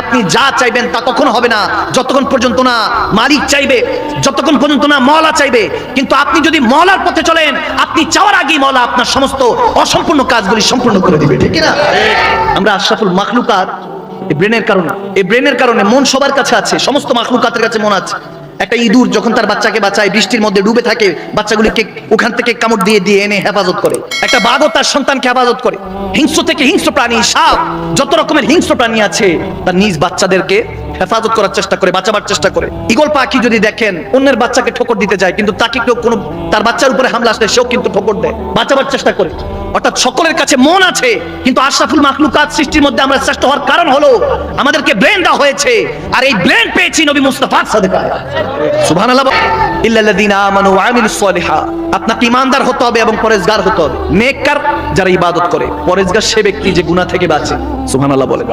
আপনি যা চাইবেন তা কখনো হবে না, যতক্ষণ পর্যন্ত না মালিক চাইবে, যতক্ষণ পর্যন্ত না মলা চাইবে। কিন্তু আপনি যদি মলার পথে চলেন, আপনি চাওয়ার আগে মলা আপনার সমস্ত অসম্পূর্ণ কাজগুলি সম্পূর্ণ করে দিবে, ঠিক না আমরা আশরাফুল মাখলুকাত, এই ব্রেনের কারণে, এই ব্রেনের কারণে মন সবার কাছে আছে, সমস্ত মাখলুকাতের কাছে মন আছে। একটা ইঁদুর যখন তার বাচ্চাকে বাঁচায়, বৃষ্টির মধ্যে ডুবে থাকে, বাচ্চাগুলিকে ওখান থেকে কামড় দিয়ে দিয়ে এনে হেফাজত করে। একটা বাঘও তার সন্তানকে হেফাজত করে। হিংস্র থেকে হিংস্র প্রাণী, সাপ, যত রকমের হিংস্র প্রাণী আছে, তার নিজ বাচ্চাদেরকে হেফাজত করার চেষ্টা করে, বাঁচাবার চেষ্টা করে। ইগল পাখি যদি দেখেন, অন্যের বাচ্চাকে ঠোকর দিতে যায়, কিন্তু তাকে কেউ কোনো তার বাচ্চার উপরে হামলা আসলে সেও কিন্তু ঠোকর দেয়। বাঁচাবার চেষ্টা করে। অর্থাৎ সকলের কাছে মন আছে, কিন্তু আশরাফুল মাকলুকাত সৃষ্টির মধ্যে আমরা শ্রেষ্ঠ হওয়ার কারণ হলো আমাদেরকে ব্রেন দেওয়া হয়েছে, আর এই ব্রেন পেয়েছি নবী মুস্তাফার সাদেকায়। সুবহানাল্লাহ ইল্লাল্লাযিনা আমানু ওয়া আমিলুস সালিহা। আপনাকে ইমানদার হতে হবে এবং পরেজগার হতে হবে। নেককার যারা ইবাদত করে, পরেজগার সে ব্যক্তি যে গুনাহ থেকে বাঁচে। সুবহানাল্লাহ বলে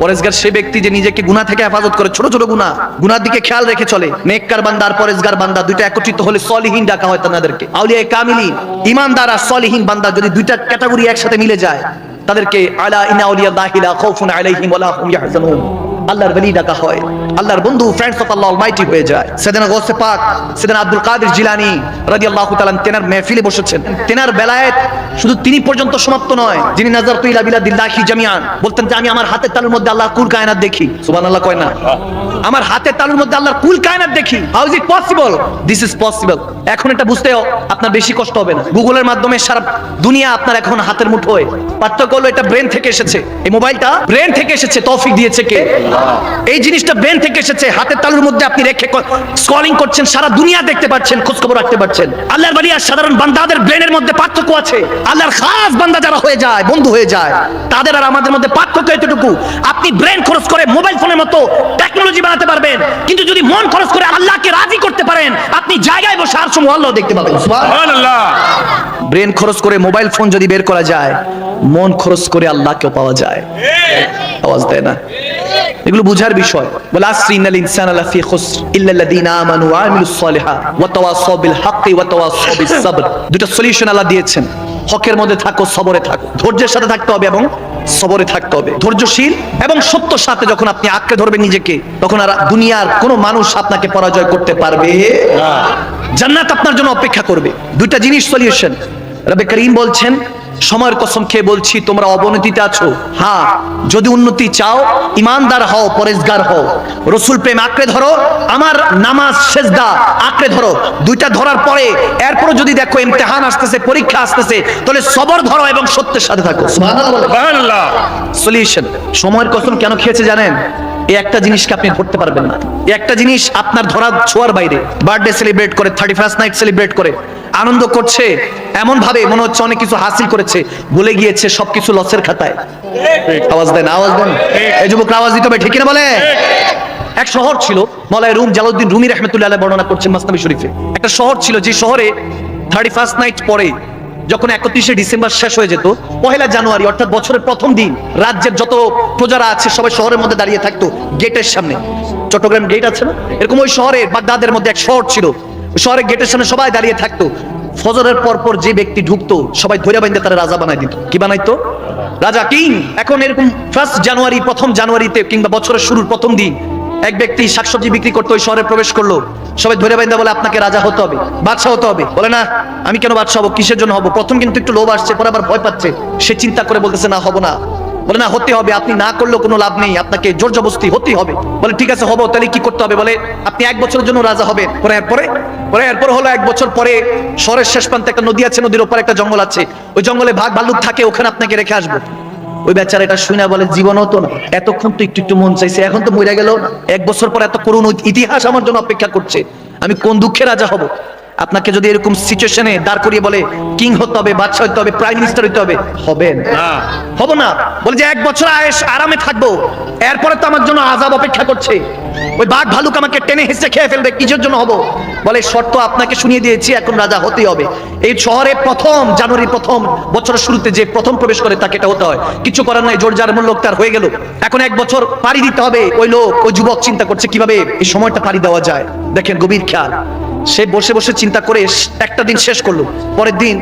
পরেজগার সে ব্যক্তি যে নিজেকে গুণা থেকে হেফাজত করে, ছোট ছোট গুণা গুনার দিকে খেয়াল রেখে চলে। নেককার বান্দা আর পরেজগার বান্দা দুইটা একত্রিত হলে সলিহীন ডাকা হয় তাদেরকে। আউলিয়া কামিলিন, ইমানদার আর সলিহীন বান্দা যদি দুইটা ক্যাটাগরি একসাথে মিলে যায়, তাদেরকে আলা ইনা আউলিয়া দাহিলা খাউফুন আলাইহিম ওয়ালা হুম ইয়াহজানুন। আল্লাহর বলি ডাকা হয়। আল্লাহর বন্ধু ফ্রেন্ডস অফ আল্লাহ অলমাইটি হয়ে যায়। সেদিনা গোসে পাক, সেদিনা আব্দুল কাদের জিলানি রাদিয়াল্লাহু তাআলা তেনার মেহফিলে বসেছেন। তেনার বেলায়েত শুধু তিনি পর্যন্ত সমাপ্ত নয়, যিনি নাজার তুইলা বিলা দিল্লাহি জামিয়ান বলতেন যে, আমি আমার হাতের তালুর মধ্যে আল্লাহর কুল কায়নাত দেখি। সুবহানাল্লাহ কয় না। আমার হাতের তালুর মধ্যে আল্লাহর কুল কায়নাত দেখি। How is it possible this is possible এখন এটা বুঝতেও আপনার বেশি কষ্ট হবে না। গুগলের মাধ্যমে সারা দুনিয়া আপনার এখন হাতের মুঠোয় পার্থক্য হলো এটা ব্রেন থেকে এসেছে। এই মোবাইলটা ব্রেন থেকে এসেছে। তৌফিক দিয়েছে কে? এই জিনিসটা ব্রেন থেকে এসেছে হাতের তালুর মধ্যে আপনি রেখে স্ক্রলিং করছেন সারা দুনিয়া দেখতে পাচ্ছেন খোঁজ খবর রাখতে পারছেন। আল্লাহর বাড়ি আর সাধারণ বান্দাদের ব্রেনের মধ্যে পার্থক্য আছে। আল্লাহর খাস বান্দা যারা হয়ে যায় বন্ধু হয়ে যায় তাদের আর আমাদের মধ্যে পার্থক্য এতটুকু। আপনি ব্রেন খরচ করে মোবাইল ফোনের মতো টেকনোলজি বানাতে পারবেন কিন্তু যদি মন খরচ করে আল্লাহকে রাজি করতে পারেন আপনি জায়গায় বসে আর সময় আল্লাহ দেখতে পাবেন। সুবহানাল্লাহ। ব্রেন খরচ করে মোবাইল ফোন যদি বের করা যায় মন খরচ করে আল্লাহকেও পাওয়া যায়। আওয়াজ দেয় না? এগুলো বুঝার হকের মধ্যে থাকো, সবরে থাকো। ধৈর্যের সাথে থাকতে হবে এবং সবরে থাকতে হবে। ধৈর্যশীল এবং সত্যর সাথে যখন আপনি আঁকড়ে ধরবেন নিজেকে, তখন আর দুনিয়ার কোনো মানুষ আপনাকে পরাজয় করতে পারবে জান্নাত আপনার জন্য অপেক্ষা করবে। দুইটা জিনিস সলিউশন। রবে করিম বলছেন সময়ের কসম খেয়ে বলছি তোমরা অবনতিতে আছো। হ্যাঁ যদি উন্নতি চাও ইমানদার হও পরেজগার হও। রসুল প্রেম আঁকড়ে ধরো আমার নামাজ সেজদা আঁকড়ে ধরো। দুইটা ধরার পরে এরপরও যদি দেখো ইমতেহান আসতেছে পরীক্ষা আসতেছে তাহলে সবর ধরো এবং সত্যের সাথে থাকো। সলিউশন সময়ের কসম কেন খেয়েছে জানেন? একটা জিনিসকে আপনি ধরতে পারবেন না। একটা জিনিস আপনার ধরা ছোঁয়ার বাইরে। বার্থডে সেলিব্রেট করে থার্টি ফার্স্ট নাইট সেলিব্রেট করে। আনন্দ করছে এমন ভাবে মনে হচ্ছে অনেক কিছু হাসিল করেছে। ভুলে গিয়েছে সবকিছু লসের খাতায়। আওয়াজ দেন আওয়াজ দেন। এই যুবক আওয়াজ দিতে হবে, ঠিক না বলে? এক শহর ছিল, মলায় রুম জালাউদ্দিন রুমি রহমতুল্লাহ বর্ণনা করছেন মাসনাবি শরীফে। একটা শহর ছিল, যে শহরে থার্টি ফার্স্ট নাইট পরে যখন একত্রিশে ডিসেম্বর শেষ হয়ে যেত, পহেলা জানুয়ারি, অর্থাৎ বছরের প্রথম দিন, রাজ্যের যত প্রজারা আছে, সবাই শহরের মধ্যে দাঁড়িয়ে থাকতো, গেটের সামনে। চট্টগ্রাম গেট আছে না? এরকম ওই শহরে, বাগদাদের মধ্যে এক শহর ছিল। ওই শহরের গেটের সামনে সবাই দাঁড়িয়ে থাকতো। ফজরের পর পর যে ব্যক্তি ঢুকতো, সবাই ধৈর্য বাইন্দে তারা রাজা বানাই দিত। কি বানাইতো? রাজা কিং। এখন এরকম ফার্স্ট জানুয়ারি প্রথম জানুয়ারিতে কিংবা বছরের শুরুর প্রথম দিন এক ব্যক্তি শাকসবজি বিক্রি করতে ওই শহরে প্রবেশ করল। সবাই ধরে বাইন্দা বলে, আপনাকে রাজা হতে হবে, বাদশাহ হতে হবে। বলে, না, আমি কেন বাদশাহ হব? কিসের জন্য হব? প্রথম কিন্তু একটু লোভ আসছে, পরে আবার ভয় পাচ্ছে। সে চিন্তা করে বলতেছে, না, হব না। বলে, না, হতে হবে, আপনি না করলেও কোনো লাভ নেই, আপনাকে জোর জবস্তি হতেই হবে। বলে, ঠিক আছে, হব, তাহলে কি করতে হবে? বলে, আপনি এক বছরের জন্য রাজা হবেন। পরে এরপরে পরে এরপর হলো এক বছর পরে শহরের শেষ প্রান্তে একটা নদী আছে, নদীর ওপর একটা জঙ্গল আছে। ওই জঙ্গলে ভাগ ভাল্লুক থাকে, ওখানে আপনাকে রেখে আসব। ওই বেচারা এটা শুনে বলে জীবন হতো না। এতক্ষণ তো একটু একটু মন চাইছে। এখন তো মরে গেল। এক বছর পর এত করুণ ইতিহাস আমার জন্য অপেক্ষা করছে। আমি কোন দুঃখে রাজা হব? আপনাকে যদি এরকম সিচুয়েশনে দাঁড় করিয়ে বলে কিং হতে হবে বাদশাহ হতে হবে প্রাইম মিনিস্টার হতে হবে হবেন হব না। বলে যে এক বছর আয়েস আরামে থাকব এরপরে তো আমার জন্য আজাব অপেক্ষা করছে। ওই বাঘ ভালুক আমাকে টেনে হেসে খেয়ে ফেলবে কিসের জন্য হব? বলে শর্ত আপনাকে শুনিয়ে দিয়েছি এখন রাজা হতেই হবে। এই শহরে প্রথম জানুয়ারি প্রথম বছরের শুরুতে যে প্রথম প্রবেশ করে তাকে এটা হতে হয়। কিছু করার নাই জোর যার মূল লোক তার হয়ে গেল। এখন এক বছর পাড়ি দিতে হবে ওই লোক ওই যুবক চিন্তা করছে কীভাবে এই সময়টা পাড়ি দেওয়া যায়। দেখেন গভীর খেয়াল। সে বসে বসে চিন্তা করে একটা দিন শেষ করল। পরের দিন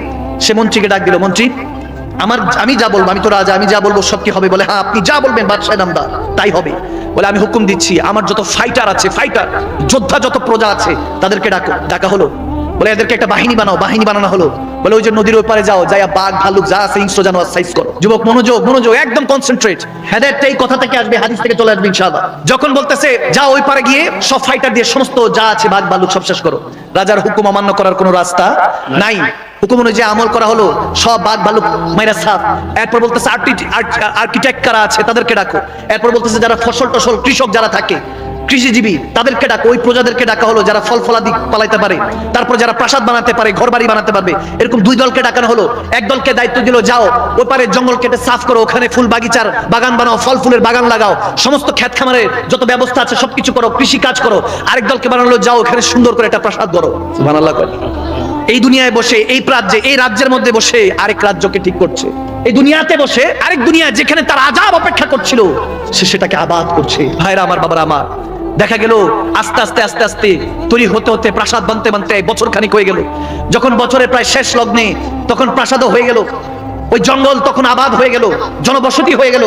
সে মন্ত্রীকে ডাক দিল, মন্ত্রী, আমার আমি যা বলব, আমি তো রাজা, আমি যা বলব সব কি হবে? বলে হ্যাঁ আপনি যা বলবেন, বাদশাহ নামদা, তাই হবে। বলে, আমি হুকুম দিচ্ছি, আমার যত ফাইটার আছে ফাইটার যোদ্ধা যত প্রজা আছে, তাদেরকে ডাকো। ডাকা হলো। বলে, এদেরকে একটা বাহিনী বানাও, বাহিনী বানানো হলো। বলে, ওই যে নদীর ওপারে যাও, যাইয়া বাঘ ভালুক যা আছে হিংস্র জানোয়ার সাইজ করো। যুবক, মনোযোগ মনোযোগ, একদম কনসেন্ট্রেট হেদায়তটা এই কথা থেকে আসবে, হাদিস থেকে চলে আসবে যখন বলতেছে যা ওই পারে গিয়ে সব ফাইটার দিয়ে সমস্ত যা আছে, বাঘ ভালুক সব শেষ করো। রাজার হুকুম অমান্য করার কোনো রাস্তা নাই। হুকুম অনুযায়ী আমল করা হলো, সব বাঘ ভালুক মাইরা সাফ এরপর বলতেছে আর্কিটেক্ট কারা আছে, তাদেরকে ডাকো। এরপর বলতেছে যারা ফসল টসল কৃষক যারা থাকে, কৃষিজীবী, তাদেরকে ডাকো। ওই প্রজাদেরকে ডাকা হলো যারা ফল ফলাদি পালাইতে পারে। তারপর যারা প্রাসাদ বানাতে পারে ঘর বাড়ি বানাতে পারবে। এরকম দুই দলকে ডাকানো হলো। এক দলকে দায়িত্ব দিল, যাও, ওই পারে জঙ্গল কেটে সাফ করো, ওখানে ফুল বাগিচার, বাগান বানাও, ফল ফুলের বাগান লাগাও। সমস্ত খ্যাত খামারের যত ব্যবস্থা আছে, সবকিছু করো, কৃষি কাজ করো। আরেক দলকে বানালো, যাও, ওখানে সুন্দর করে একটা প্রাসাদ করো কয়। এই দুনিয়ায় বসে, এই রাজ্যে এই রাজ্যের মধ্যে বসে আরেক রাজ্যকে ঠিক করছে। এই দুনিয়াতে বসে আরেক দুনিয়া যেখানে তার আজাব অপেক্ষা করছিল, সে সেটাকে আবাদ করছে। ভাইরা আমার, বাবার আমার, দেখা গেল আস্তে আস্তে আস্তে আস্তে তৈরি হতে হতে প্রাসাদ বানতে বানতে বছর খানিক হয়ে গেল। যখন বছরের প্রায় শেষ লগ্নে তখন প্রাসাদও হয়ে গেল। ওই জঙ্গল তখন আবাদ হয়ে গেল, জনবসতি হয়ে গেল।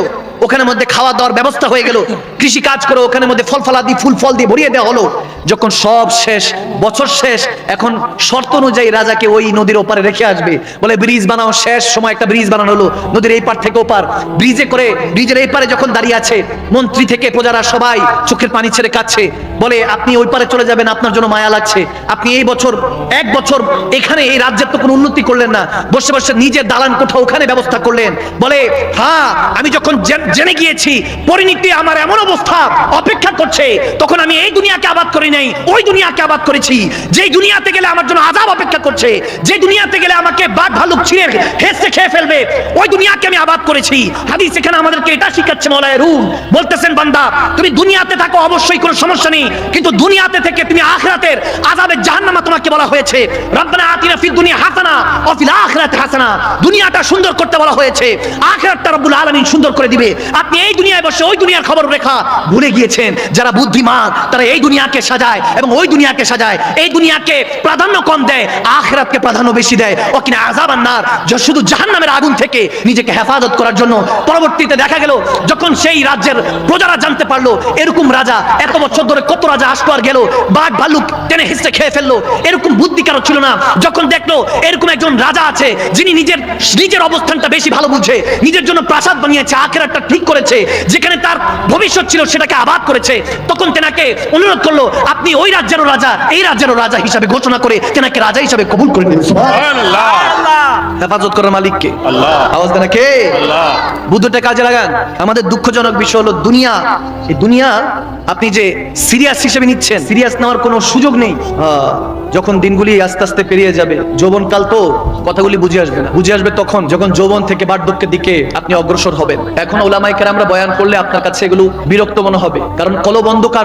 ওখানে মধ্যে খাওয়া দাওয়ার ব্যবস্থা হয়ে গেল। কৃষি কাজ করে ওখানে মধ্যে ফল ফলাদি, ফুল ফল দিয়ে ভরিয়ে দেওয়া হলো। যখন সব শেষ, বছর শেষ, এখন শর্ত অনুযায়ী রাজাকে ওই নদীর ওপারে রেখে আসবে। বলে ব্রিজ বানাও, শেষ সময় একটা ব্রিজ বানানো হলো। নদীর এই পার থেকে ওপার। ব্রিজে করে, ব্রিজের এই পারে যখন দাঁড়িয়ে আছে, মন্ত্রী থেকে প্রজারা সবাই চোখের পানি ছেড়ে কাচ্ছে বলে, আপনি ওই পারে চলে যাবেন, আপনার জন্য মায়া লাগছে। আপনি এই বছর, এক বছর এখানে এই রাজ্যের তো কোনো উন্নতি করলেন না। বসে বসে নিজের দালান কোঠা ওখানে ব্যবস্থা করলেন। বলে হ্যাঁ আমি যখন জেন- গিয়েছি পরিণীতি আমার এমন অবস্থা অপেক্ষা করছে, তখন আমি এই দুনিয়াকে আবাদ করি নাই, ওই দুনিয়াকে আবাদ করেছি। যেই দুনিয়াতে গেলে আমার জন্য আজাব অপেক্ষা করছে যে দুনিয়াতে গেলে আমাকে বাঘ ভালুক ছিঁড়ে হেসে খেয়ে ফেলবে, ওই দুনিয়াকে আমি আবাদ করেছি। হাদিস এখানে আমাদেরকে এটা শিখাচ্ছে মলায় রুম। বলতেছেন, বান্দা, তুমি দুনিয়াতে থাকো, অবশ্যই কোনো সমস্যা নেই, কিন্তু দুনিয়াতে থেকে তুমি আখরাতের আজাবের জাহান্নামা তোমাকে বলা হয়েছে। রব্বানা আতিনা ফিদ দুনিয়া হাসানা ওয়া ফিল আখিরাতি হাসানা। দুনিয়াটা সুন্দর করতে বলা হয়েছে। আখিরাতটা রব্বুল আলামিন সুন্দর করে দিবে। আপনি এই দুনিয়ায় বসে, ওই দুনিয়ার খবর রেখা ভুলে গিয়েছেন। যারা বুদ্ধিমান, তারা এই দুনিয়াকে সাজায় এবং ওই দুনিয়াকে সাজায়। এই দুনিয়াকে প্রাধান্য কম দেয়, আখিরাতকে প্রাধান্য বেশি দেয়। ও কিনা আযাব আন্নার শুধু জাহান্নামের আগুন থেকে নিজেকে হেফাজত করার জন্য পরবর্তীতে দেখা গেল, যখন সেই রাজ্যের প্রজারা জানতে পারল, এরকম রাজা, এত বছর ধরে কত রাজা আসতো আর গেল, বাঘ ভালুক টেনে হিসে খেয়ে ফেলল, এরকম বুদ্ধি কারও ছিল না। যখন দেখল, এরকম একজন রাজা আছে, যিনি নিজের নিজের অবস্থানটা বেশি ভালো বুঝে, নিজের জন্য প্রাসাদ বানিয়েছে, আখেরাতটা ঠিক করেছে যেখানে তার ভবিষ্যৎ ছিল সেটাকে আবাদ করেছে তখন তেনাকে অনুরোধ করল আপনি ওই রাজ্যেরও রাজা এই রাজ্যেরও রাজা হিসাবে ঘোষণা করে তেনাকে রাজা হিসাবে কবুল করে নিন হেফাজত করার মালিককে আওয়াজ দেনা কে? বুদ্ধটা কাজে লাগান। আমাদের দুঃখজনক বিষয় হলো দুনিয়া এই দুনিয়া আপনি যে সিরিয়াস হিসেবে নিচ্ছেন সিরিয়াস নেওয়ার কোনো সুযোগ নেই। আহ, যখন দিনগুলি আস্তে আস্তে পেরিয়ে যাবে যৌবন কাল তো কথাগুলি বুঝে আসবে না। বুঝে আসবে তখন যখন যৌবন থেকে বার্ধক্যের দিকে আপনি অগ্রসর হবেন। এখন ওলামাইকার আমরা বয়ান করলে আপনার কাছে এগুলো বিরক্ত মনে হবে। কারণ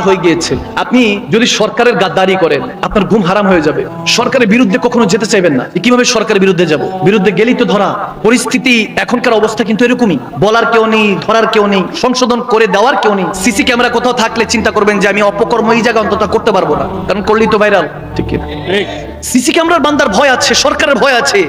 হয়ে গিয়েছে। আপনি যদি সরকারের গাদ্দারি করেন আপনার ঘুম হারাম হয়ে যাবে। সরকারের বিরুদ্ধে কখনো যেতে চাইবেন না। কীভাবে সরকারের বিরুদ্ধে যাব? বিরুদ্ধে গেলেই তো ধরা। পরিস্থিতি এখনকার অবস্থা কিন্তু এরকমই। বলার কেউ নেই ধরার কেউ নেই সংশোধন করে দেওয়ার কেউ নেই। সিসি ক্যামেরা কোথাও থাকলে চিন্তা করবেন যে আমি অপকর্ম এই জায়গা অন্তত করতে পারব না। কারণ করলেই তো ভাইরাল ঠিক। সিসি ক্যামেরার বান্দার ভয় আছে সরকারের ভয় আছে।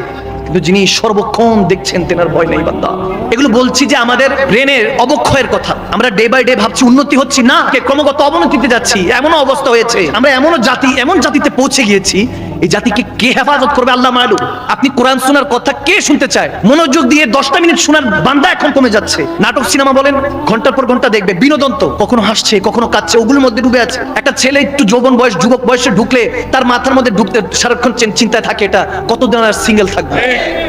কিন্তু যিনি সর্বক্ষণ দেখছেন, তেনার ভয় নেই বান্দা। এগুলো বলছি যে আমাদের ব্রেনের অবক্ষয়ের কথা। আমরা ডে বাই ডে ভাবছি, উন্নতি হচ্ছি না ক্রমাগত অবনতিতে যাচ্ছি এমন অবস্থা হয়েছে। আমরা এমন জাতি, এমন জাতিতে পৌঁছে গিয়েছি এই জাতিকে কে হেফাজত করবে, আল্লাহ মালু আপনি কোরআন শোনার কথা কে শুনতে চায়? মনোযোগ দিয়ে দশটা মিনিট শোনার বান্দা এখন কমে যাচ্ছে। নাটক, সিনেমা বলেন, ঘণ্টার পর ঘণ্টা দেখবে, বিনোদন তো কখনো হাসছে, কখনো কাঁদছে, ওগুলোর মধ্যে ডুবে আছে। একটা ছেলে একটু যৌবন বয়স, যুবক বয়সে ঢুকলে তার মাথার মধ্যে ঢুকতে সারাক্ষণ চিন্তায় থাকে এটা, কতদিন আর সিঙ্গেল থাকবে?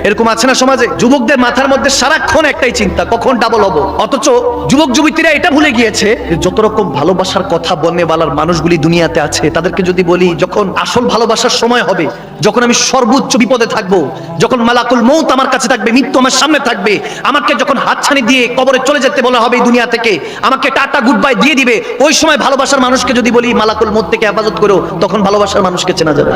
এরকম আছে না সমাজে? যুবকদের মাথার মধ্যে সারাক্ষণ একটাই চিন্তা, কখন ডাবল হব? অথচ যুবক, যুবতীরা এটা ভুলে গিয়েছে যত রকম ভালোবাসার কথা বলনে বালার মানুষগুলি দুনিয়াতে আছে, তাদেরকে যদি বলি, যখন আসল ভালোবাসার সময় হবে। যখন আমি সর্বোচ্চ বিপদে থাকব, যখন মালাকুল মৌত আমার কাছে থাকবে, মৃত্যু আমার সামনে থাকবে, আমাকে যখন হাতছানি দিয়ে কবরে চলে যেতে বলা হবে দুনিয়া থেকে, আমাকে টাটা গুড বাই দিয়ে দিবে, ওই সময় ভালোবাসার মানুষকে যদি বলি, মালাকুল মৌত থেকে হেফাজত করো, তখন ভালোবাসার মানুষকে চেনা যাবে।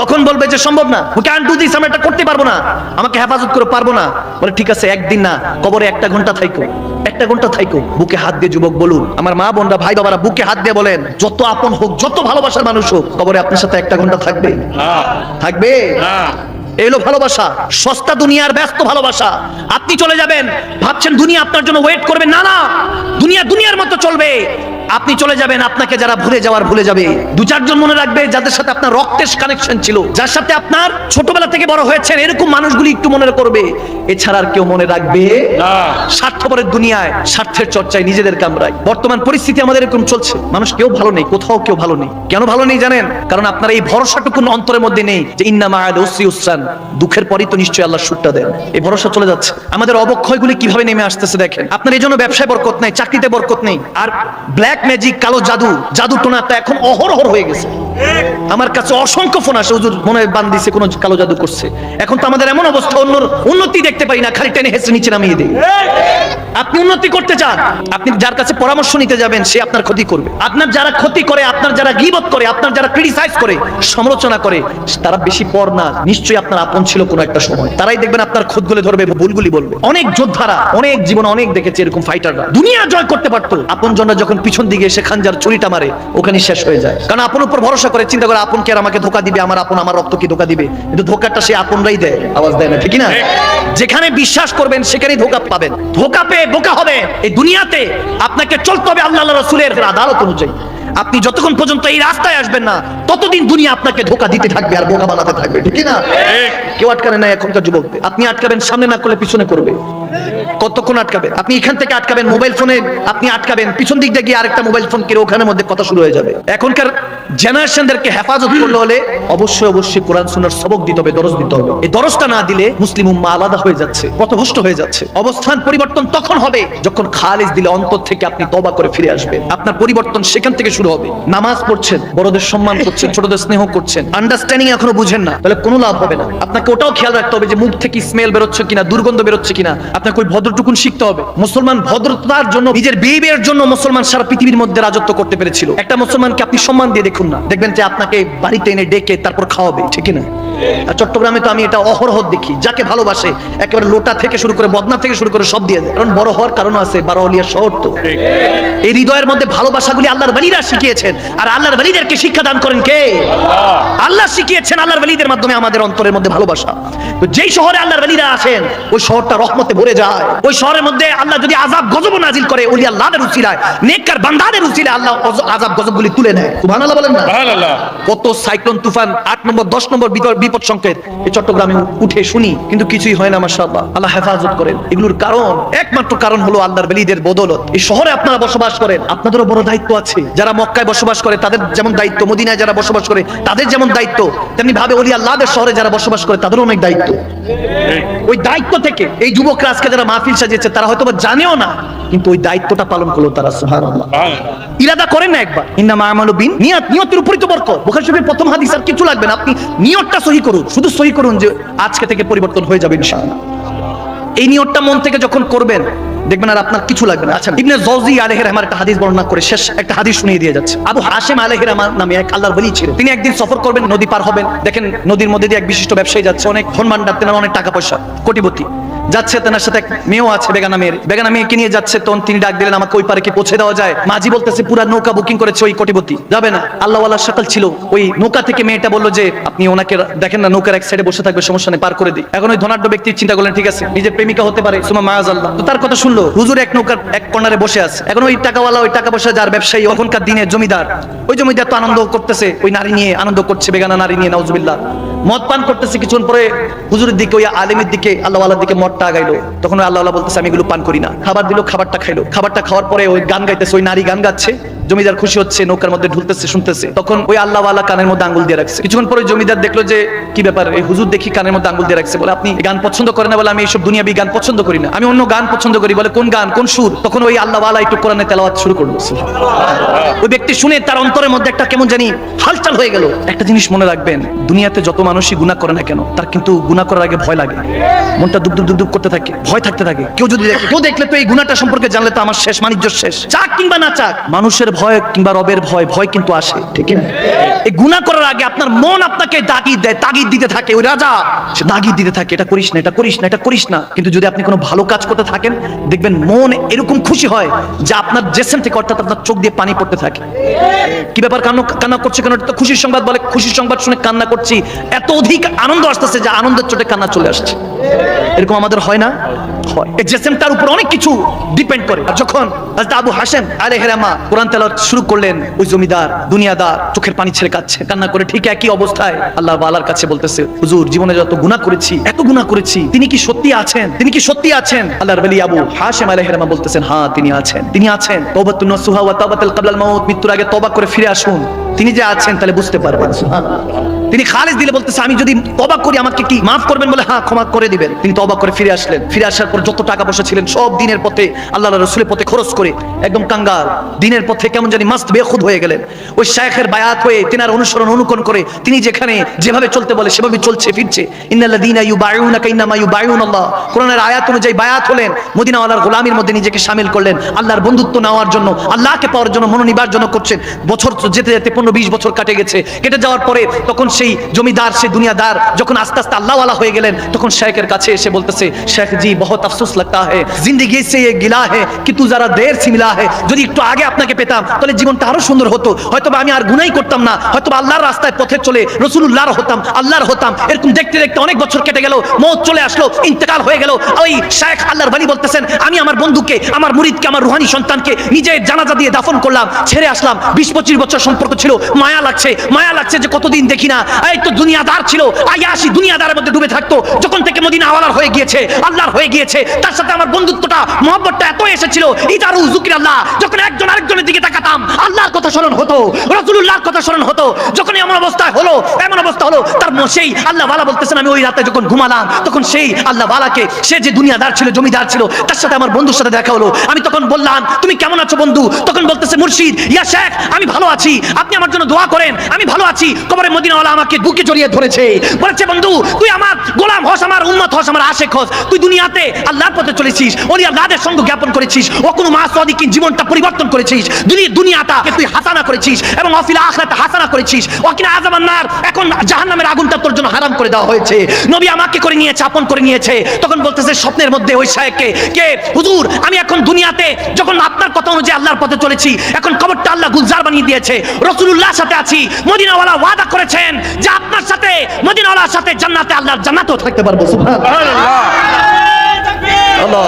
তখন বলবে যে সম্ভব না উই ক্যান ডু দিস আমরা এটা করতে পারব না, আমাকে হেফাজত করে, পারব না। বলে, ঠিক আছে, একদিন না, কবরে একটা ঘণ্টা থাইকো। একটা ঘণ্টা থাইকো বুকে হাত দিয়ে যুবক বলুন আমার মা বোনরা ভাই বাবারা বুকে হাত দিয়ে বলেন যত আপন হোক যত ভালোবাসার মানুষ হোক কবরে আপনার সাথে একটা ঘণ্টা থাকবে। থাকবে? এলো ভালোবাসা সস্তা দুনিয়ার ব্যস্ত ভালোবাসা। আপনি চলে যাবেন ভাবছেন দুনিয়া আপনার জন্য ওয়েট করবে না না দুনিয়া দুনিয়ার মতো চলবে। আপনি চলে যাবেন আপনাকে যারা ভুলে যাওয়ার ভুলে যাবে। দু চারজন মনে রাখবে যাদের সাথে আপনার রক্তের কানেকশন ছিল যার সাথে আপনার ছোটবেলা থেকে বড় হয়েছেন এরকম মানুষগুলি একটু মনে করবে। এছাড়া আর কেউ মনে রাখবে স্বার্থপরের দুনিয়ায় স্বার্থের চর্চায় নিজেদের কামড়ায়। বর্তমান পরিস্থিতি আমাদের এরকম চলছে। মানুষ কেউ ভালো নেই কোথাও কেউ ভালো নেই। কেন ভালো নেই জানেন? কারণ আপনার এই ভরসাটুকু অন্তরের মধ্যে নেই যে ইন্না মায়াদ ওসি উসান দুঃখের পরই তো নিশ্চয়ই আল্লাহ সুখটা দেন। এই ভরসা চলে যাচ্ছে। আমাদের অবক্ষয়গুলি কীভাবে নেমে আসতেছে দেখেন। আপনার এই জন্য ব্যবসায় বরকত নেই চাকরিতে বরকত নেই। আর ব্ল্যাক ম্যাজিক কালো জাদু জাদু টোনাটা এখন অহরহর হয়ে গেছে। আমার কাছে অসংখ্য ফোন আসে, হুজুর মনে হয় বান দিছে, কোনো কালো জাদু করছে। এখন তো আমাদের এমন অবস্থা অন্য উন্নতি দেখতে পাই না, খালি টেনে হেসে নিচে নামিয়ে দিই। আপনি উন্নতি করতে চান আপনি যার কাছে পরামর্শ নিতে যাবেন সে আপনার ক্ষতি করবে। আপনার যারা ক্ষতি করে আপনার যারা গিবত করে আপনার যারা ক্রিটিসাইজ করে সমালোচনা করে তারা বেশি পর না নিশ্চয়ই আপনার আপন ছিল কোনো একটা সময়। তারাই দেখবেন আপনার খুদগুলি ধরবে ভুলগুলি বলবে। অনেক যোদ্ধারা অনেক জীবন অনেক দেখেছে এরকম ফাইটাররা দুনিয়া জয় করতে পারতো। আপন জনরা যখন পিছন দিকে এসে খানজার চুরিটা মারে ওখানে শেষ হয়ে যায়। কারণ আপন উপর ভরসা করে চিন্তা করে আপন কে আর আমাকে ধোকা দিবে আমার আপন আমার রক্ত কি ধোকা দিবে। কিন্তু ধোকাটা সে আপনরাই দেয় আওয়াজ দেয় না ঠিক না যেখানে বিশ্বাস করবেন সেখানেই ধোকা পাবেন। ধোকা পেয়ে বোকা হবে। এই দুনিয়াতে আপনাকে চলতে হবে আল্লাহ রসুলের আদালত অনুযায়ী। আপনি যতক্ষণ পর্যন্ত এই রাস্তায় আসবেন না ততদিন দুনিয়া আপনাকে ধোকা দিতে থাকবে আর বোকা বানাতে থাকবে ঠিক না কেউ আটকাবে না এখনকার যুবকদের আপনি আটকাবেন সামনে না করলে পিছনে করবে। কতক্ষণ আটকাবেন আপনি এখান থেকে আটকাবেন মোবাইল ফোনে আপনি আটকাবেন পিছন দিক দিয়ে গিয়ে আরেকটা মোবাইল ফোন কিনে ওখানের মধ্যে কথা শুরু হয়ে যাবে। এখনকার জেনারেশনদেরকে হেফাজত করতে হলে অবশ্যই অবশ্যই কোরআন শোনার সবক দিতে হবে দরজ দিতে হবে। এই দরজটা না দিলে মুসলিম উম্মা আলাদা হয়ে যাচ্ছে পথভ্রষ্ট হয়ে যাচ্ছে। অবস্থান পরিবর্তন তখন হবে যখন খালিজ দিলে অন্তর থেকে আপনি তবা করে ফিরে আসবেন। আপনার পরিবর্তন সেখান থেকে শুরু হবে। নামাজ পড়ছেন বড়দের সম্মান করছেন ছোটদের স্নেহ করছেন। আন্ডারস্ট্যান্ডিং এখনও বুঝেন না। তাহলে কোনো লাভ হবে না। আপনাকে ওটাও খেয়াল রাখতে হবে যে মুখ থেকে স্মেল বেরোচ্ছে কিনা দুর্গন্ধ বেরোচ্ছে কিনা। আপনাকে ওই ভদ্রটুকুন শিখতে হবে। মুসলমান ভদ্রতার জন্য নিজের বিহেভিয়ার জন্য মুসলমান সারা পৃথিবীর মধ্যে রাজত্ব করতে পেরেছিল। একটা মুসলমানকে আপনি সম্মান দিয়ে দেখুন না। দেখবেন যে আপনাকে বাড়িতে এনে ডেকে তারপর খাওয়াবে। ঠিক না? আর চট্টগ্রামে তো আমি এটা অহরহ দেখি। যাকে ভালোবাসে একেবারে লোটা থেকে শুরু করে বদনা থেকে শুরু করে সব দিয়ে দেয়। কারণ বড় হওয়ার কারণ আছে বারোয়ালিয়া শহর তো। এই হৃদয়ের মধ্যে ভালোবাসাগুলি আল্লাহর বলিরা শিখিয়েছেন। আর আল্লাহর বলিদেরকে শিক্ষা দান করেন কে? আল্লাহ শিখিয়েছেন আল্লাহর বলিদের মাধ্যমে আমাদের অন্তরের মধ্যে ভালোবাসা। তো যেই শহরে আল্লাহর বলিরা আসেন ওই শহরটা রহমতে ভরে যায়। ওই শহরের মধ্যে আল্লাহ যদি আজাব গজব নাজিল করে ওলি আল্লাহদের উচিলায় নেককার বান্দাদের উচিলায় আল্লাহ আজাব গজবগুলি তুলে নেয়। সুবহানাল্লাহ বলেন না? সুবহানাল্লাহ। কত সাইক্লোন তুফান আট নম্বর দশ নম্বর বিপদ সংকেত এই চট্টগ্রামে উঠে শুনি কিন্তু কিছুই হয় না মাশাআল্লাহ। আল্লাহ হেফাজত করেন। এগুলোর কারণ একমাত্র কারণ হলো আল্লাহর বেলিদের বদলত। এই শহরে আপনারা বসবাস করেন আপনাদেরও বড় দায়িত্ব আছে। যারা মক্কায় বসবাস করে তাদের যেমন দায়িত্ব মদিনায় যারা বসবাস করে, তাদের যেমন দায়িত্ব, তেমনি ভাবে ওলি আল্লাহদের শহরে যারা বসবাস করে, তাদেরও অনেক দায়িত্ব। ওই দায়িত্ব থেকে, এই যুবকরা আজকে যারা মাহফিল সাজিয়েছে, তারা হয়তো জানেও না, কিন্তু ওই দায়িত্বটা পালন করল তারা, সুবহানাল্লাহ। ইরাদা করেন না একবার। ইন্না মা'আমালু বিন নিয়ত, নিয়তের উপরই তো বরকত। বুখারী শরীফের প্রথম হাদিস আর কিছু লাগবে না, আপনি নিয়তটা সহি করুন। শুধু সহি করুন যে আজকে থেকে পরিবর্তন হয়ে যাবে, ইনশাআল্লাহ। এই নিয়তটা মন থেকে যখন করবেন, দেখবেন আর আপনার কিছু লাগবে না। আচ্ছা ইবনে জজি আলাইহির রহমান একটা হাদিস বর্ণনা করে শেষ একটা হাদিস শুনিয়ে দিয়ে যাচ্ছে। আবু হাসেম আলাইহির রহমান নামে এক আল্লাহর বলি ছিলেন তিনি একদিন সফর করবেন, নদী পার হবেন। দেখেন নদীর মধ্যে দিয়ে এক বিশিষ্ট ব্যবসায়ী যাচ্ছে, অনেক ধন ভান্ডার অনেক টাকা পয়সা, কোটিপতি। যাচ্ছে তেনার সাথে এক মেয়েও আছে, বেগানা মেয়ের। বেগানা নিয়ে যাচ্ছে, তখন তিনি ডাক দিলেন, আমাকে ওই পারে কি পৌঁছে দেওয়া যায়? মাঝি বলতেছে, পুরা নৌকা বুকিং করেছে ওই কোটিপতি। যাবে না। আল্লাহ আল্লাহ সকাল ছিল। ওই নৌকা থেকে মেয়েটা বলল যে, আপনি ওনাকে দেখেন না, নৌকার এক সাইডে বসে থাকবে, সমস্যা নেই, পার করে দিই। এখন ওই ধনাঢ্য ব্যক্তি চিন্তা করলেন, ঠিক আছে, নিজের প্রেমিকা হতে পারে। সুমা মায়াজ আল্লাহ। তো তার কথা শুনলো, হুজুর এক নৌকার এক কর্নারে বসে আছে। এখন ওই টাকাওয়ালা, ওই টাকা পয়সা যার ব্যবসায়ী, ওখানকার দিনে জমিদার, ওই জমিদার তো আনন্দ করতেছে, ওই নারী নিয়ে আনন্দ করছে, বেগানা নারী নিয়ে নজবিল্লা মদ পান করতেছে কিছুক্ষণ পরে, হুজুরের দিকে, ওই আলিমের দিকে আল্লাহ আল্লাহর দিকে মদটা আগাইলো তখন আল্লাহ আল্লাহ বলতেছে, আমি এগুলো পান করি না। খাবার দিল, খাবারটা খাইলো। খাবারটা খাওয়ার পরে ওই গান গাইতেছে, ওই নারী গান গাচ্ছে। জমিদার খুশি হচ্ছে নৌকার মধ্যে ঢুলতেছে শুনতেছে। তখন ওই আল্লাহ আল্লাহ কানের মধ্যে আঙ্গুল দিয়ে রাখছে। কিছুক্ষণ পরে জমিদার দেখল যে কি ব্যাপার? এই হুজুর দেখি কানের মধ্যে আঙ্গুল দিয়ে রাখছে। বলে আপনি গান পছন্দ করেন না? বলে আমি এইসব দুনিয়াবি গান পছন্দ করি না। আমি অন্য গান পছন্দ করি। বলে কোন গান? কোন সুর? তখন ওই আল্লাহ আল্লাহ একটু কোরআনে তেলাওয়াত শুরু করল। ওই ব্যক্তি শুনে তার অন্তরের মধ্যে একটা কেমন জানি হালচাল হয়ে গেল। একটা জিনিস মনে রাখবেন দুনিয়াতে যত মানুষই গুনাহ করে না কেন তার কিন্তু গুনাহ করার আগে ভয় লাগে। মনটা দুব দুব করতে থাকে ভয় থাকতে থাকে। কেউ যদি দেখে কেউ দেখলে তো এই গুনাহটা সম্পর্কে জানলে তো আমার শেষ মানিজ্য শেষ। চাক কিংবা না চাক মানুষের ভয় কিংবা রবের ভয় ভয় কিন্তু আসে, ঠিক না এই গুনাহ করার আগে আপনার মন আপনাকে তাগিদ দেয়, তাগিদ দিতে থাকে, ওই রাজা, সে তাগিদ দিতে থাকে, এটা করিস না, এটা করিস না, এটা করিস না। কিন্তু যদি আপনি কোনো ভালো কাজ করতে থাকেন, দেখবেন মন এরকম খুশি হয় যে আপনার জেসেন থেকে অর্থাৎ আপনার চোখ দিয়ে পানি পড়তে থাকে। কি ব্যাপার কান্না কান্না করছে কেন? এটা তো খুশির সংবাদ বলে, খুশির সংবাদ শুনে কান্না করছি। এত অধিক আনন্দ আসতেছে যে আনন্দের চোটে কান্না চলে আসছে। এরকম আমাদের হয় না? হয়। এই উপর অনেক কিছু ডিপেন্ড করে। আর যখন আবু আলে হেরামা কোরআন শুরু করলেন, ওই জমিদার, দুনিয়াদার চোখের পানি ছেড়ে কাচ্ছে কান্না করে ঠিক একই অবস্থায় আল্লাহ বালার কাছে বলতেছে, হুজুর, জীবনে যত গুনাহ করেছি, এত গুনাহ করেছি, তিনি কি সত্যি আছেন? তিনি কি সত্যি আছেন? আল্লাহর বলি আবু হাসেম আলে হেরামা বলতেছেন হ্যাঁ তিনি আছেন। তিনি আছেন। তওবাতুন নসুহা ওয়া তাওবাতুল ক্বাবলাল মাউত। মৃত্যুর আগে তওবা করে ফিরে আসুন। তিনি যে আছেন তাহলে বুঝতে পারবেন। সুবহানাল্লাহ। তিনি খালেজ দিলে বলতেছে, আমি যদি তবা করি, আমাকে কি মাফ করবেন? বলে হ্যাঁ ক্ষমা করে দিবেন। তিনি তবা করে ফিরে আসলেন। ফিরে আসার পর যত টাকা পয়সা ছিলেন, সব দিনের পথে, আল্লাহ রসুলের পথে খরচ করে, একদম কাঙ্গাল, দিনের পথে কেমন জানি মাস্ত বেখুদ হয়ে গেলেন। ওই শায়েখের বায়াত হয়ে তিনার অনুসরণ, অনুকরণ করে, তিনি যেখানে যেভাবে চলতে বলে সেভাবে চলছে, ফিরছে। ইউবাইউনাল্লাহ কোরআনের আয়াত অনুযায়ী বায়াত হলেন, মদিনাওয়ালার গোলামির মধ্যে নিজেকে শামিল করলেন, আল্লাহর বন্ধুত্ব নেওয়ার জন্য, আল্লাহকে পাওয়ার জন্য মনোনিবার জন্য করছেন। বছর যেতে যেতে পনেরো, বিশ বছর কাটে গেছে। কেটে যাওয়ার পরে তখন সেই জমিদার, সেই দুনিয়াদার যখন আস্তে আস্তে আল্লাহওয়ালা হয়ে গেলেন, তখন শেখের কাছে এসে বলতেছে, শেখ জি, বহুত আফসোস লাগতা হে। জিন্দগি সে গিলা হে, কিন্তু যারা দের সিমিলা হে। যদি একটু আগে আপনাকে পেতাম, তাহলে জীবনটা আরও সুন্দর হতো। হয়তো আমি আর গুনাই করতাম না হয়তো আল্লাহর রাস্তায় পথে চলে রসুল্লাহর হতাম, আল্লাহর হতাম। এরকম দেখতে দেখতে অনেক বছর কেটে গেল, মত চলে আসলো, ইন্তেকাল হয়ে গেল। ওই শেখ আল্লাহর বালি বলতেছেন, আমি আমার বন্ধুকে, আমার মুরিদকে, আমার রুহানি সন্তানকে নিজের জানাজা দিয়ে দাফন করলাম, ছেড়ে আসলাম। বিশ পঁচিশ বছর সম্পর্ক ছিল, মায়া লাগছে মায়া লাগছে যে কতদিন দেখি না এই তো দুনিয়াদার ছিল আয়াসি দুনিয়াদারের মধ্যে ডুবে থাকতো। যখন থেকে মদিনা আওয়ালার হয়ে গিয়েছে, আল্লাহর হয়ে গিয়েছে, তার সাথে আমার বন্ধুত্বটা, মহব্বতটা এত এসেছিল, ইদারু জুকির আল্লাহ যখন একজন আরেকজনের দিকে তাকাতাম, আল্লাহর কথা স্মরণ হতো, রসুলুল্লাহর কথা স্মরণ হতো যখন এমন অবস্থায় হলো, এমন অবস্থা হলো, তার সেই আল্লাহ বালা বলতেছেন, আমি ওই রাতে যখন ঘুমালাম, তখন সেই আল্লাহ বালাকে, সে যে দুনিয়াদার ছিল, জমিদার ছিল, তার সাথে আমার বন্ধুর সাথে দেখা হলো। আমি তখন বললাম, তুমি কেমন আছো বন্ধু? তখন বলতেছে, মুর্শিদ, ইয়া শেখ, আমি ভালো আছি, আপনি আমার জন্য দোয়া করেন, আমি ভালো আছি। কবরে মদিনাওয়ালা আমাকে বুকে জড়িয়ে ধরেছে। বলেছে, বন্ধু, তুই আমার গোলাম হস, আমার উন্মত হস, আমার আশেক হস। তুই দুনিয়াতে আল্লাহর পথে চলেছিস, ওলি আল্লাহদের সঙ্গ জ্ঞাপন করেছিস, ও কোনো মাস অদিকিন জীবনটা পরিবর্তন করেছিস। দুনিয়া দুনিয়াটা তুই হাসানা করেছিস এবং অফিলা আখরাতে হাসানা করেছিস। ওকিনা আজামান্নার এখন জাহান্নামের আগুনটা তোর জন্য হারাম করে দেওয়া হয়েছে। নবী আমাকে করে নিয়েছে, আপন করে নিয়েছে। তখন বলতেছে, স্বপ্নের মধ্যে ওই সাহেবকে কে? হুজুর, আমি এখন দুনিয়াতে যখন আপনার কথা অনুযায়ী আল্লাহর পথে চলেছি, এখন কবরটা আল্লাহ গুলজার বানিয়ে দিয়েছে। রসুলুল্লাহর সাথে আছি, মদিনাওয়ালা ওয়াদা করেছেন যে আপনার সাথে মদিনাওয়ালার সাথে জান্নাতে আল্লাহর জান্নাতেও থাকতে পারব সুবহানাল্লাহ। আল্লাহ।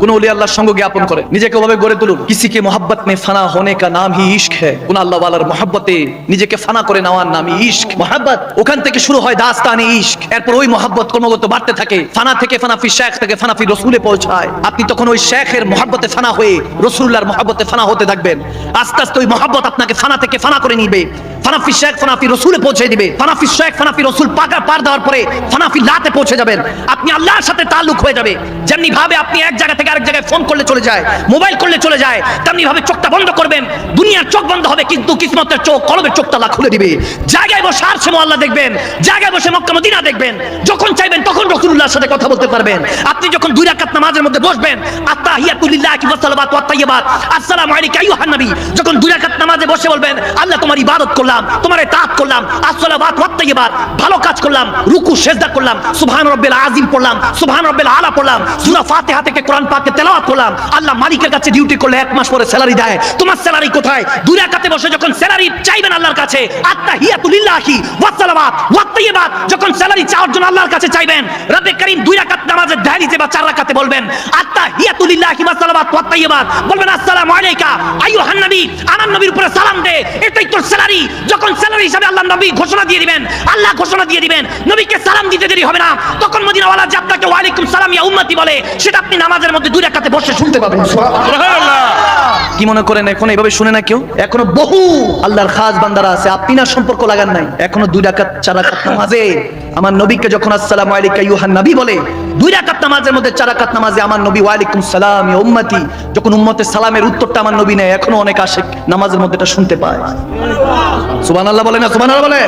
কোন ওলি আল্লাহর সঙ্গ জ্ঞাপন করে। নিজেকে ওভাবে গড়ে তুলুন কিসি কে মোহাব্বত মে ফানা হোনে কা নাম হি ইশক है কোন আল্লাহ ওয়ালার মোহাব্বতে নিজেকে ফানা করে নেওয়ার নাম ইশক। মোহাব্বত ওখান থেকে শুরু হয় দাস্তানি ইশক। এরপর ওই মোহাব্বত ক্রমাগত বাড়তে থাকে। ফানা থেকে ফানাফি শেখ থেকে ফানাফি রসুলে পৌঁছায়। আপনি তখন ওই শেখের মোহাব্বতে ফানা হয়ে রসুল্লাহর মোহাব্বতে ফানা হতে থাকবেন। আস্তে আস্তে ওই মোহাব্বত আপনাকে ফানা থেকে ফানা করে নিবে। ফানাফি শেখ, ফানাফি রসুলে পৌঁছে দিবে। ফানাফি শেখ, ফানাফি রসুল পাকা পার দেওয়ার পরে ফানাফি লাতে পৌঁছে যাবেন। আপনি আল্লাহর সাথে তাল্লুক হয়ে যাবে। যেমনি ভাবে আপনি এক জায়গা থেকে আরেক জায়গায় ফোন করলে চলে যায়, মোবাইল করলে চলে যায়, তেমনি ভাবে চোখটা বন্ধ করবেন। দুনিয়ার চোখ বন্ধ হবে, কিন্তু কিসমতের চোখ, কলবের চোখটা আল্লাহ খুলে দিবে। জায়গায় বসে আর সে আল্লাহ দেখবেন, জায়গায় বসে মক্কা মদিনা দেখবেন। যখন চাইবেন তখন রসুল্লাহর সাথে কথা বলতে পারবেন। আপনি যখন দুই রাকাত নামাজের মধ্যে বসবেন আত্তাহিয়াতুলিল্লাহ কি ওয়াসসালামাতু ওয়াত তাইয়্যিবাত, আসসালামু আলাইকা আইয়ুহান নবী। যখন দুই রাকাত নামাজে বসে বলবেন, আল্লাহ তোমার ইবাদত করলাম, তোমার তাআত করলাম আসসালামাত ওয়াত ভালো কাজ করলাম, রুকু, সেজদা করলাম সুবহান রাব্বিল আযীম পড়লাম সুবহান রাব্বিল আলা পড়লাম, সূরা ফাতিহা থেকে কোরআন পাককে তেলাওয়াত করলাম, আল্লাহ মালিকের কাছে ডিউটি করলে এক মাস পরে স্যালারি দেয়। তোমার স্যালারি কোথায়? দুই রাকাতে বসে যখন স্যালারি চাইবেন আল্লাহর কাছে আত্তাহিয়াতুলিল্লাহি ওয়াসসালামাত ওয়াত তাইয়্যিবাত যখন স্যালারি চাওয়ার জন্য আল্লাহর কাছে চাইবেন, রব্বে করিম দুই রাকাত নামাজের দাঁড়িয়ে বা চার রাকাতে বলবেন আত্তাহিয়াতুলিল্লাহি ওয়াসসালামাত ওয়াত তাইয়্যিবাত বলবেন, আসসালামু আলাইকা, আইয়ুহান নবী, আমার নবীর উপরে সালাম দে, এটাই তোর স্যালারি যখন স্যালারি হিসাবে আল্লাহ নবী ঘোষণা দিয়ে দিবেন, আল্লাহ ঘোষণা দিয়ে দিবেন, নবীকে সালাম দিতে দেরি হবে না। তখন মদিনাওয়ালা যে আপনাকে ওয়ালাইকুম সালাম ইয়া উম্মতি বলে, সেটা আপনি নামাজের মধ্যে দুই রাকাতে বসে শুনতে পাবেন। কি মনে করেন, এখন এইভাবে শুনে না কেউ? এখনও বহু আল্লাহর খাস বান্দারা আছে, আপনি না সম্পর্ক লাগান নাই। এখনও দুই রাকাত, চার রাকাত নামাজে। আমার নবীকে যখন আসসালামু আলাইকা ইউহান নবী বলে, দুই রাকাত নামাজের মধ্যে চার রাকাত নামাজে আমার নবী ওয়ালাইকুম সালাম উম্মতি। যখন উম্মতের সালামের উত্তরটা আমার নবী নেয়, এখনও অনেক আশেক নামাজের মধ্যে এটা শুনতে পায়। সুবহানাল্লাহ বলে না, সুবহানাল্লাহ বলে?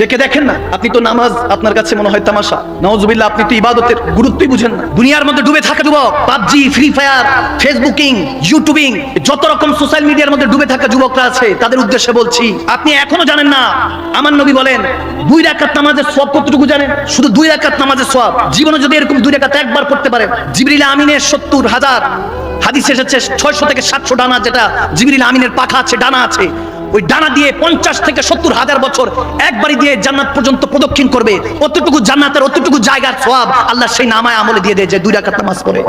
দেখে দেখেন না, আপনি তো নামাজ আপনার কাছে মনে হয় তামাশা। নওয়াজুবিল্লাহ আপনি তো ইবাদতের গুরুত্বই বুঝেন না। দুনিয়ার মধ্যে ডুবে থাকা যুবক, PUBG, free fire, facebooking, youtubing, যত রকম সোশ্যাল মিডিয়ার মধ্যে ডুবে থাকা যুবকরা আছে, তাদের উদ্দেশ্যে বলছি, আপনি এখনও জানেন না, আমার নবী বলেন, দুই রাকাত নামাজের সব কতটুকু জানেন? শুধু দুই রাকাত নামাজের সব জীবনে যদি এরকম দুই রাকাত একবার পড়তে পারেন, জিবরিল আমিনের সত্তর হাজার, হাদিস এসেছে ছয়শো থেকে সাতশো ডানা যেটা জিবরিল আমিনের পাখা আছে, ডানা আছে। ওই ডানা দিয়ে পঞ্চাশ থেকে সত্তর হাজার বছর একবারই দিয়ে জান্নাত পর্যন্ত প্রদক্ষিণ করবে। অতটুকু জান্নাতের, অতটুকু জায়গার সব আল্লাহ সেই নামায় আমলে দিয়ে দেয় যে দুই রাখার নামাজ পড়ে।